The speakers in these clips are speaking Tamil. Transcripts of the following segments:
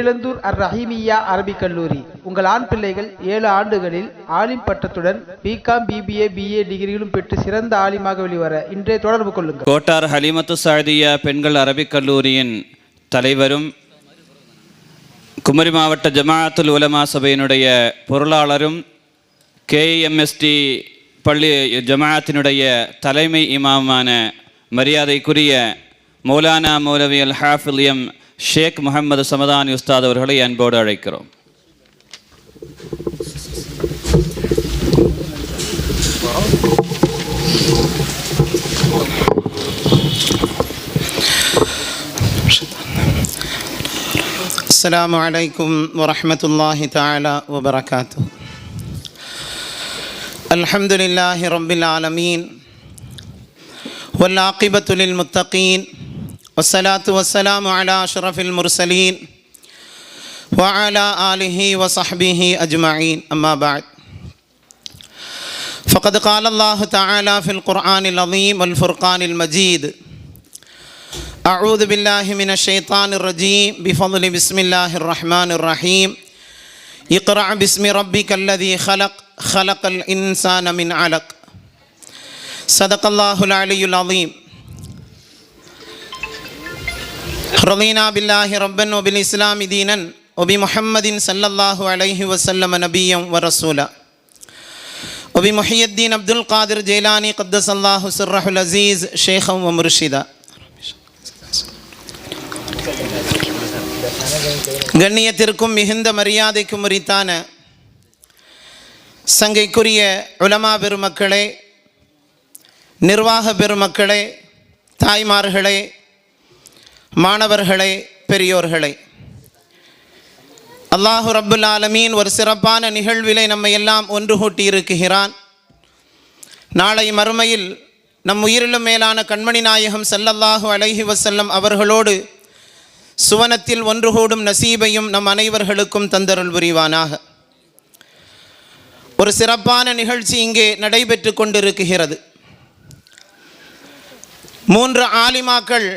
இளந்தூர் அர் ரஹீமியா அரபிக் கல்லூரி. உங்கள் ஆண் பிள்ளைகள் ஏழு ஆண்டுகளில் ஆலிம் பட்டத்துடன் B Com B B A B A டிகிரிகளும் பெற்று சிறந்த ஆலிமாக வெளிவர இன்றைய தொடர்பு கொள்ளுங்கள். கோட்டார் ஹலிமத்து சாதியா பெண்கள் அரபிக் கல்லூரியின் தலைவரும் குமரி மாவட்ட ஜமாஅத்துல் உலமா சபையினுடைய பொருளாளரும் கேஎம்எஸ்டி பள்ளி ஜமாஅத்தினுடைய தலைமை இமாமான மரியாதைக்குரிய மௌலானா மௌலவி அல் ஹாஃபில் எம் ஷேக் முகமது சமதானி உஸ்தாத் அவர்களை அன்போடு அழைக்கிறோம் السلام عليكم ورحمة الله تعالى وبركاته الحمد لله رب العالمين والعاقبة للمتقين والصلاة والسلام على أشرف المرسلين وعلى آله وصحبه أجمعين أما بعد فقد قال الله تعالى في القرآن العظيم والفرقان المجيد أعوذ بالله من الشيطان الرجيم بفضل بسم الله الرحمن الرحيم اقرأ باسم ربك الذي خلق خلق الإنسان من علق صدق الله العلي العظيم رضينا بالله ربا وبالإسلام دينا وبمحمد صلى الله عليه وسلم نبيا ورسولا وبمحي الدين عبد القادر جيلاني قدس الله سره العزيز شيخا ومرشدا கண்ணியத்திற்கும் மிகுந்த மரியாதைக்கும் உரித்தான சங்கைக்குரிய உலமா பெருமக்களே நிர்வாக பெருமக்களே தாய்மார்களே மாணவர்களே பெரியோர்களே. அல்லாஹு ரப்புல் ஆலமீன் ஒரு சிறப்பான நிகழ்விலை நம்மை எல்லாம் ஒன்று கூட்டி இருக்குகிறான் நாளை மறுமையில் நம் உயிரிலும் மேலான கண்மணி நாயகம் செல்லல்லாஹு அலைஹி வசல்லம் அவர்களோடு சுவனத்தில் ஒன்று கூடும் நசீபையும் நம் அனைவர்களுக்கும் தந்தருள் புரிவானாக. ஒரு சிறப்பான நிகழ்ச்சி இங்கே நடைபெற்று கொண்டிருக்கிறது. மூன்று ஆலிமாக்கள்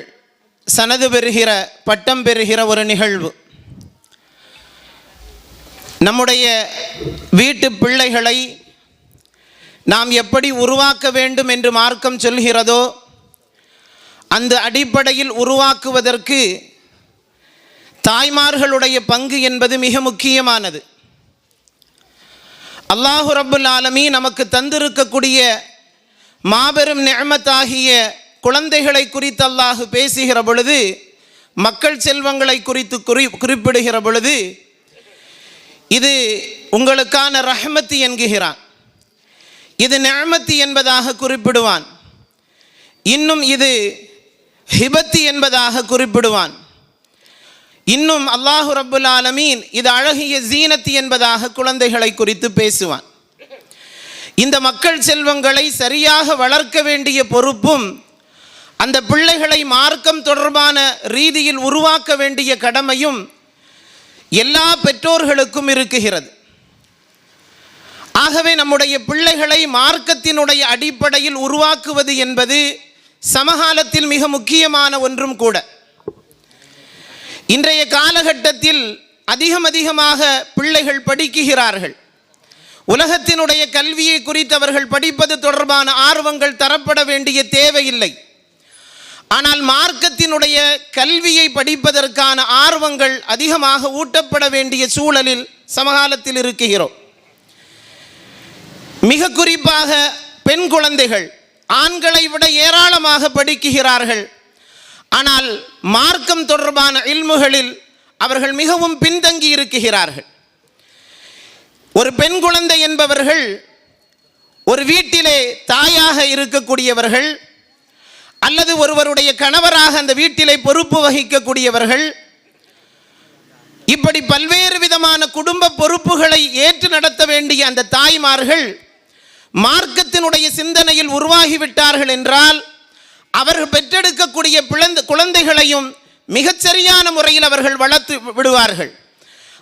சனது பெறுகிற பட்டம் பெறுகிற ஒரு நிகழ்வு. நம்முடைய வீட்டு பிள்ளைகளை நாம் எப்படி உருவாக்க வேண்டும் என்று மார்க்கம் சொல்கிறதோ அந்த அடிப்படையில் உருவாக்குவதற்கு தாய்மார்களுடைய பங்கு என்பது மிக முக்கியமானது. அல்லாஹு ரபுல் ஆலமி நமக்கு தந்திருக்கக்கூடிய மாபெரும் நியமத்தாகிய குழந்தைகளை குறித்து அல்லாஹு பேசுகிற பொழுது மக்கள் செல்வங்களை குறித்து குறி குறிப்பிடுகிற பொழுது இது உங்களுக்கான ரஹமத்து என்கிறான். இது நியமத்து என்பதாக குறிப்பிடுவான். இன்னும் இது ஹிபத்தி என்பதாக குறிப்பிடுவான். இன்னும் அல்லாஹு ரபுல் ஆலமீன் இது அழகிய ஜீனத்து என்பதாக குழந்தைகளை குறித்து பேசுவான். இந்த மக்கள் செல்வங்களை சரியாக வளர்க்க வேண்டிய பொறுப்பும் அந்த பிள்ளைகளை மார்க்கம் தொடர்பான ரீதியில் உருவாக்க வேண்டிய கடமையும் எல்லா பெற்றோர்களுக்கும் இருக்குகிறது. ஆகவே நம்முடைய பிள்ளைகளை மார்க்கத்தினுடைய அடிப்படையில் உருவாக்குவது என்பது சமகாலத்தில் மிக முக்கியமான ஒன்றும் கூட. இன்றைய காலகட்டத்தில் அதிகம் அதிகமாக பிள்ளைகள் படிக்குகிறார்கள். உலகத்தினுடைய கல்வியை குறித்து அவர்கள் படிப்பது தொடர்பான ஆர்வங்கள் தரப்பட வேண்டிய தேவையில்லை. ஆனால் மார்க்கத்தினுடைய கல்வியை படிப்பதற்கான ஆர்வங்கள் அதிகமாக ஊட்டப்பட வேண்டிய சூழலில் சமகாலத்தில் இருக்குகிறோம் மிக குறிப்பாக பெண் குழந்தைகள் ஆண்களை விட ஏராளமாக படிக்குகிறார்கள். ஆனால் மார்க்கம் தொடர்பான இல்முகளில் அவர்கள் மிகவும் பின்தங்கி இருக்குகிறார்கள் ஒரு பெண் குழந்தை என்பவர்கள் ஒரு வீட்டிலே தாயாக இருக்கக்கூடியவர்கள் அல்லது ஒருவருடைய கணவராக அந்த வீட்டிலே பொறுப்பு வகிக்கக்கூடியவர்கள் இப்படி பல்வேறு விதமான குடும்ப பொறுப்புகளை ஏற்று நடத்த வேண்டிய அந்த தாய்மார்கள் மார்க்கத்தினுடைய சிந்தனையில் உருவாகிவிட்டார்கள் என்றால் அவர்கள் பெற்றெடுக்கக்கூடிய பிளந்த குழந்தைகளையும் மிகச்சரியான முறையில் அவர்கள் வளர்த்து விடுவார்கள்.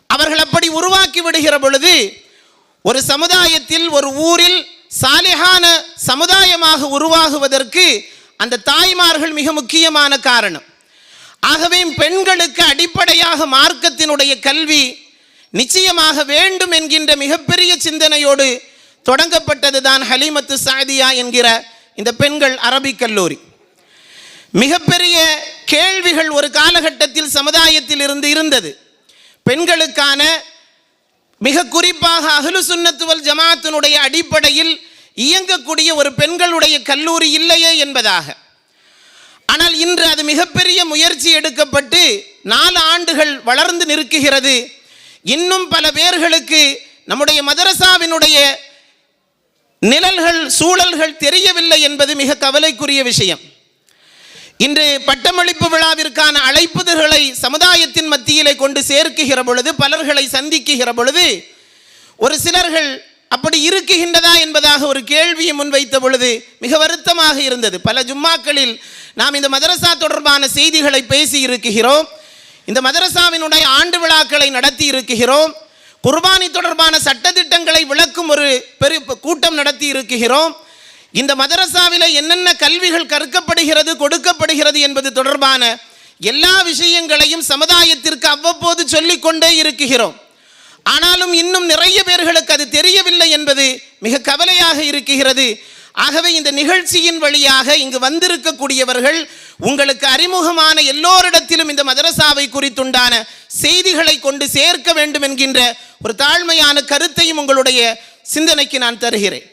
அவர்கள் அப்படி உருவாக்கி விடுகிற பொழுது ஒரு சமுதாயத்தில் ஒரு ஊரில் சாலிகான சமுதாயமாக உருவாகுவதற்கு அந்த தாய்மார்கள் மிக முக்கியமான காரணம். ஆகவே பெண்களுக்கு அடிப்படையாக மார்க்கத்தினுடைய கல்வி நிச்சயமாக வேண்டும் என்கின்ற மிகப்பெரிய சிந்தனையோடு தொடங்கப்பட்டது தான் ஹலீமத்து சாதியா என்கிற இந்த பெண்கள் அரபிக் கல்லூரி. மிகப்பெரிய கேள்விகள் ஒரு காலகட்டத்தில் சமுதாயத்தில் இருந்து இருந்தது. பெண்களுக்கான மிக குறிப்பாக அகலு சுன்னத்துவல் ஜமாத்தினுடைய அடிப்படையில் இயங்கக்கூடிய ஒரு பெண்களுடைய கல்லூரி இல்லையே என்பதாக. ஆனால் இன்று அது மிகப்பெரிய முயற்சி எடுக்கப்பட்டு நாலு ஆண்டுகள் வளர்ந்து நிற்குகிறது இன்னும் பல பேர்களுக்கு நம்முடைய மதரசாவினுடைய நிழல்கள் சூழல்கள் தெரியவில்லை என்பது மிக கவலைக்குரிய விஷயம். இன்று பட்டமளிப்பு விழாவிற்கான அழைப்புதல்களை சமுதாயத்தின் மத்தியிலே கொண்டு சேர்க்குகிற பொழுது பலர்களை சந்திக்குகிற பொழுது ஒரு சிலர்கள் அப்படி இருக்குகின்றதா என்பதாக ஒரு கேள்வியை முன்வைத்த பொழுது மிக வருத்தமாக இருந்தது. பல ஜும்மாக்களில் நாம் இந்த மதரசா தொடர்பான செய்திகளை பேசி இருக்குகிறோம். இந்த மதரசாவினுடைய ஆண்டு விழாக்களை நடத்தி இருக்குகிறோம். குர்பானி தொடர்பான சட்டத்திட்டங்களை விளக்கும் ஒரு பெரு கூட்டம் நடத்தி இருக்குகிறோம். இந்த மதரசாவில் என்னென்ன கல்விகள் கற்கப்படுகிறது கொடுக்கப்படுகிறது என்பது தொடர்பான எல்லா விஷயங்களையும் சமுதாயத்திற்கு அவ்வப்போது சொல்லிக்கொண்டே இருக்குகிறோம். ஆனாலும் இன்னும் நிறைய பேர்களுக்கு அது தெரியவில்லை என்பது மிக கவலையாக இருக்குகிறது ஆகவே இந்த நிகழ்ச்சியின் வழியாக இங்கு வந்திருக்கக்கூடியவர்கள் உங்களுக்கு அறிமுகமான எல்லோரிடத்திலும் இந்த மதரசாவை குறித்துண்டான செய்திகளை கொண்டு சேர்க்க வேண்டும் என்கின்ற ஒரு தாழ்மையான கருத்தையும் உங்களுடைய சிந்தனைக்கு நான் தருகிறேன்.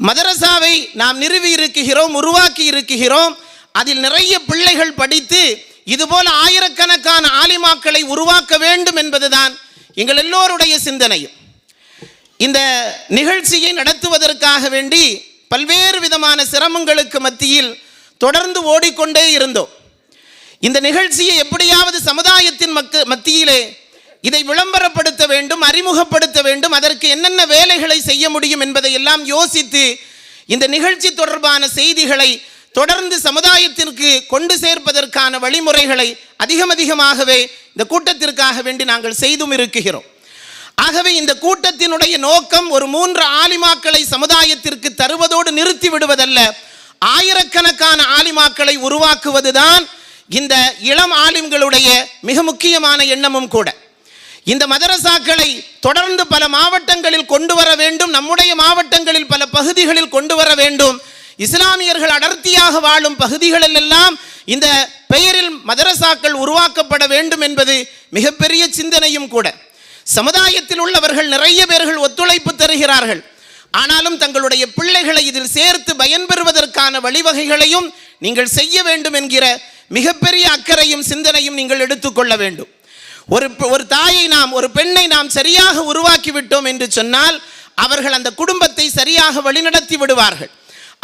மதரசாவை நாம் நிறுவி இருக்குகிறோம் உருவாக்கி இருக்குகிறோம் அதில் நிறைய பிள்ளைகள் படித்து இதுபோல ஆயிரக்கணக்கான ஆலிமாக்களை உருவாக்க வேண்டும் என்பதுதான் எங்கள் எல்லோருடைய சிந்தனையும். இந்த நிகழ்ச்சியை நடத்துவதற்காக வேண்டி பல்வேறு விதமான சிரமங்களுக்கு மத்தியில் தொடர்ந்து ஓடிக்கொண்டே இருந்தோம். இந்த நிகழ்ச்சியை எப்படியாவது சமுதாயத்தின் மக்கு மத்தியிலே இதை விளம்பரப்படுத்த வேண்டும் அறிமுகப்படுத்த வேண்டும் அதற்கு என்னென்ன வேலைகளை செய்ய முடியும் என்பதை எல்லாம் யோசித்து இந்த நிகழ்ச்சி தொடர்பான செய்திகளை தொடர்ந்து சமுதாயத்திற்கு கொண்டு சேர்ப்பதற்கான வழிமுறைகளை அதிகம் அதிகமாகவே இந்த கூட்டத்திற்காக வேண்டி நாங்கள் செய்தும் இருக்குகிறோம் ஆகவே இந்த கூட்டத்தினுடைய நோக்கம் ஒரு மூன்று ஆலிமாக்களை சமுதாயத்திற்கு தருவதோடு நிறுத்தி விடுவதல்ல. ஆயிரக்கணக்கான ஆலிமாக்களை உருவாக்குவதுதான் இந்த இளம் ஆலிம்களுடைய மிக முக்கியமான எண்ணமும் கூட. இந்த மதரசாக்களை தொடர்ந்து பல மாவட்டங்களில் கொண்டு வர வேண்டும் நம்முடைய மாவட்டங்களில் பல பகுதிகளில் கொண்டு வர வேண்டும் இஸ்லாமியர்கள் அடர்த்தியாக வாழும் பகுதிகளிலெல்லாம் இந்த பெயரில் மதரசாக்கள் உருவாக்கப்பட வேண்டும் என்பது மிகப்பெரிய சிந்தனையும் கூட. சமுதாயத்தில் உள்ளவர்கள் நிறைய பேர்கள் ஒத்துழைப்பு தருகிறார்கள். ஆனாலும் தங்களுடைய பிள்ளைகளை இதில் சேர்த்து பயன்பெறுவதற்கான வழிவகைகளையும் நீங்கள் செய்ய வேண்டும் என்கிற மிகப்பெரிய அக்கறையும் சிந்தனையும் நீங்கள் எடுத்துக்கொள்ள வேண்டும். ஒரு ஒரு தாயை நாம் ஒரு பெண்ணை நாம் சரியாக உருவாக்கி விட்டோம் என்று சொன்னால் அவர்கள் அந்த குடும்பத்தை சரியாக வழிநடத்தி விடுவார்கள்.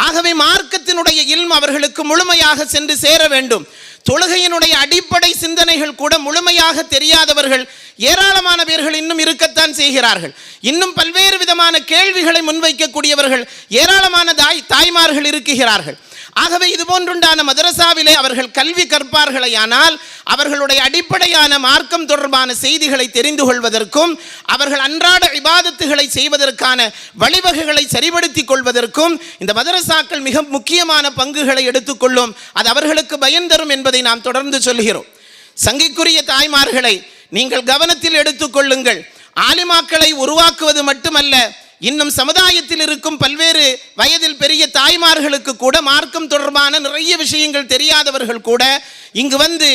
ஆகவே மார்க்கத்தினுடைய இல்ம் அவர்களுக்கு முழுமையாக சென்று சேர வேண்டும். தொழுகையினுடைய அடிப்படை சிந்தனைகள் கூட முழுமையாக தெரியாதவர்கள் ஏராளமான பேர்கள் இன்னும் இருக்கத்தான் செய்கிறார்கள். இன்னும் பல்வேறு விதமான கேள்விகளை முன்வைக்கக்கூடியவர்கள் ஏராளமான தாய் தாய்மார்கள் இருக்குகிறார்கள். ஆகவே இது போன்றுண்டான மதரசாவிலே அவர்கள் கல்வி கற்பார்களேயானால் அவர்களுடைய அடிப்படையான மார்க்கம் தொடர்பான செய்திகளை தெரிந்து கொள்வதற்கும் அவர்கள் அன்றாட விவாதத்துகளை செய்வதற்கான வழிவகைகளை சரிபடுத்திக் கொள்வதற்கும் இந்த மதரசாக்கள் மிக முக்கியமான பங்குகளை எடுத்துக்கொள்ளும் அது அவர்களுக்கு பயன் தரும் என்பதை நாம் தொடர்ந்து சொல்கிறோம். சங்கைக்குரிய தாய்மார்களை நீங்கள் கவனத்தில் எடுத்துக்கொள்ளுங்கள் ஆலிமாக்களை உருவாக்குவது மட்டுமல்ல இன்னும் சமுதாயத்தில் இருக்கும் பல்வேறு வயதில் பெரிய தாய்மார்களுக்கு கூட மார்க்கம் தொடர்பான நிறைய விஷயங்கள் தெரியாதவர்கள் கூட இங்கு வந்து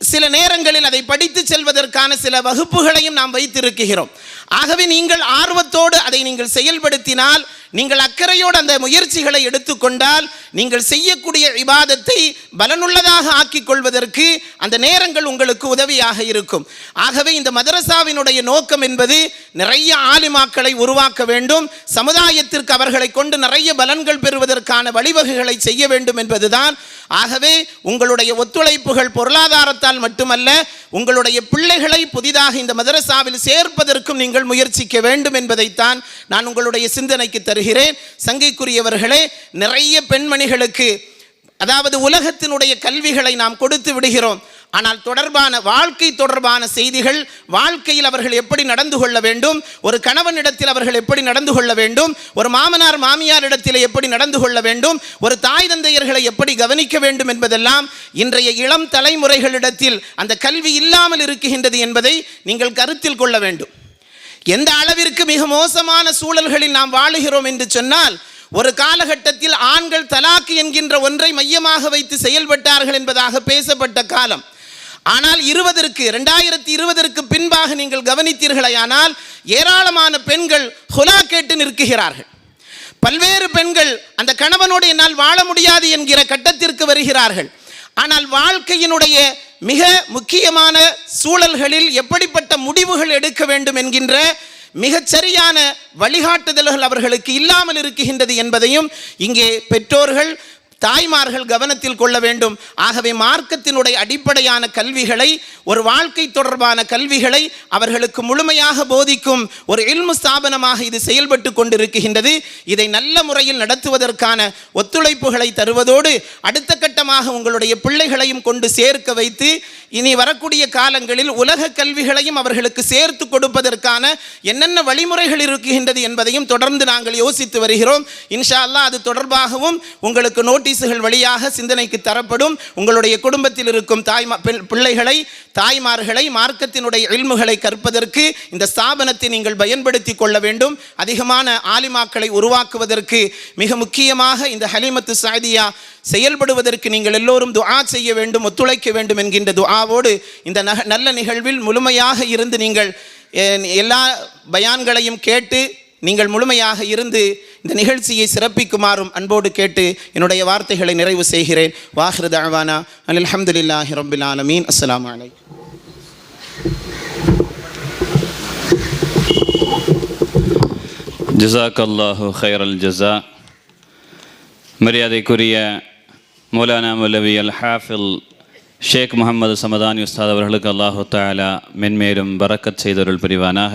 சில நேரங்களில் அதை படித்து செல்வதற்கான சில வகுப்புகளையும் நாம் வைத்திருக்கிறோம். ஆகவே நீங்கள் ஆர்வத்தோடு அதை நீங்கள் செயல்படுத்தினால் நீங்கள் அக்கறையோடு அந்த முயற்சிகளை எடுத்துக்கொண்டால் நீங்கள் செய்யக்கூடிய விவாதத்தை பலனுள்ளதாக ஆக்கிக் கொள்வதற்கு அந்த நேரங்கள் உங்களுக்கு உதவியாக இருக்கும். ஆகவே இந்த மதரசாவினுடைய நோக்கம் என்பது நிறைய ஆலிமாக்களை உருவாக்க வேண்டும். சமுதாயத்திற்கு அவர்களை கொண்டு நிறைய பலன்கள் பெறுவதற்கான வழிவகைகளை செய்ய வேண்டும் என்பதுதான் ஆகவே உங்களுடைய ஒத்துழைப்புகள் பொருளாதாரத்தால் மட்டுமல்ல உங்களுடைய பிள்ளைகளை புதிதாக இந்த மதரசாவில் சேர்ப்பதற்கும் நீங்கள் முயற்சிக்க வேண்டும் என்பதைத்தான் நான் உங்களுடைய சிந்தனைக்கு தருகிறேன். சங்கைக்குரியவர்களே நிறைய பெண்மணிகளுக்கு அதாவது உலகத்தினுடைய கல்விகளை நாம் கொடுத்து விடுகிறோம். ஆனால் தொடர்பான வாழ்க்கை தொடர்பான செய்திகள் வாழ்க்கையில் அவர்கள் எப்படி நடந்து கொள்ள வேண்டும் ஒரு கணவனிடத்தில் அவர்கள் எப்படி நடந்து கொள்ள வேண்டும் ஒரு மாமனார் மாமியாரிடத்தில் எப்படி நடந்து கொள்ள வேண்டும் ஒரு தாய் தந்தையர்களை எப்படி கவனிக்க வேண்டும் என்பதெல்லாம் இன்றைய இளம் தலைமுறைகளிடத்தில் அந்த கல்வி இல்லாமல் இருக்குகின்றது என்பதை நீங்கள் கருத்தில் கொள்ள வேண்டும். எந்த அளவிற்கு மிக மோசமான சூழல்களில் நாம் வாழுகிறோம் என்று சொன்னால் ஒரு காலகட்டத்தில் ஆண்கள் தலாக்கு என்கின்ற ஒன்றை மையமாக வைத்து செயல்பட்டார்கள் என்பதாக பேசப்பட்ட காலம். ஆனால் இருபதற்கு ரெண்டாயிரத்தி இருபதற்கு பின்பாக நீங்கள் கவனித்தீர்களேயானால் ஏராளமான பெண்கள் ஹுலா கேட்டு நிற்குகிறார்கள் பல்வேறு பெண்கள் அந்த கணவனோடு என்னால் வாழ முடியாது என்கிற கட்டத்திற்கு வருகிறார்கள். ஆனால் வாழ்க்கையினுடைய மிக முக்கியமான சூழல்களில் எப்படிப்பட்ட முடிவுகள் எடுக்க வேண்டும் என்கின்ற மிகச் சரியான வழிகாட்டுதல்கள் அவர்களுக்கு இல்லாமல் இருக்குகின்றது என்பதையும் இங்கே பெற்றோர்கள் தாய்மார்கள் கவனத்தில் கொள்ள வேண்டும். ஆகவே மார்க்கத்தினுடைய அடிப்படையான கல்விகளை ஒரு வாழ்க்கை தொடர்பான கல்விகளை அவர்களுக்கு முழுமையாக போதிக்கும் ஒரு இல்மு ஸ்தாபனமாக இது செயல்பட்டு கொண்டிருக்கின்றது. இதை நல்ல முறையில் நடத்துவதற்கான ஒத்துழைப்புகளை தருவதோடு அடுத்த கட்டமாக உங்களுடைய பிள்ளைகளையும் கொண்டு சேர்க்க வைத்து இனி வரக்கூடிய காலங்களில் உலக கல்விகளையும் அவர்களுக்கு சேர்த்து கொடுப்பதற்கான என்னென்ன வழிமுறைகள் இருக்கின்றது என்பதையும் தொடர்ந்து நாங்கள் யோசித்து வருகிறோம். இன்ஷா அல்லாஹ் அது தொடர்பாகவும் உங்களுக்கு நோட்டீஸ் நோட்டீஸுகள் வழியாக சிந்தனைக்கு தரப்படும். உங்களுடைய குடும்பத்தில் இருக்கும் தாய்மா பிள்ளைகளை தாய்மார்களை மார்க்கத்தினுடைய இல்முகளை கற்பதற்கு இந்த ஸ்தாபனத்தை நீங்கள் பயன்படுத்தி கொள்ள வேண்டும். அதிகமான ஆலிமாக்களை உருவாக்குவதற்கு மிக முக்கியமாக இந்த ஹலிமத்து சாதியா செயல்படுவதற்கு நீங்கள் எல்லோரும் துஆ செய்ய வேண்டும் ஒத்துழைக்க வேண்டும் என்கின்ற துஆவோடு இந்த நக நல்ல நிகழ்வில் முழுமையாக இருந்து நீங்கள் எல்லா பயான்களையும் கேட்டு நீங்கள் முழுமையாக இருந்து இந்த நிகழ்ச்சியை சிறப்பிக்குமாறும் அன்போடு கேட்டு என்னுடைய வார்த்தைகளை நிறைவு செய்கிறேன். வாஹிரு தழ்வானா அனில் அஹமதுல்லாஹி ரபில் ஆலமீன். அஸ்லாம் அலைக்கும் ஜசாக் அல்லாஹு ஹைரல் ஜசா மரியாதைக்குரிய மௌலானா மௌலவி அல் ஹாஃபில் ஷேக் முகமது சமதானி உஸ்தாத் அவர்களுக்கு அல்லாஹு தாலா மென்மேலும் பரக்கத் செய்தொருள் புரிவானாக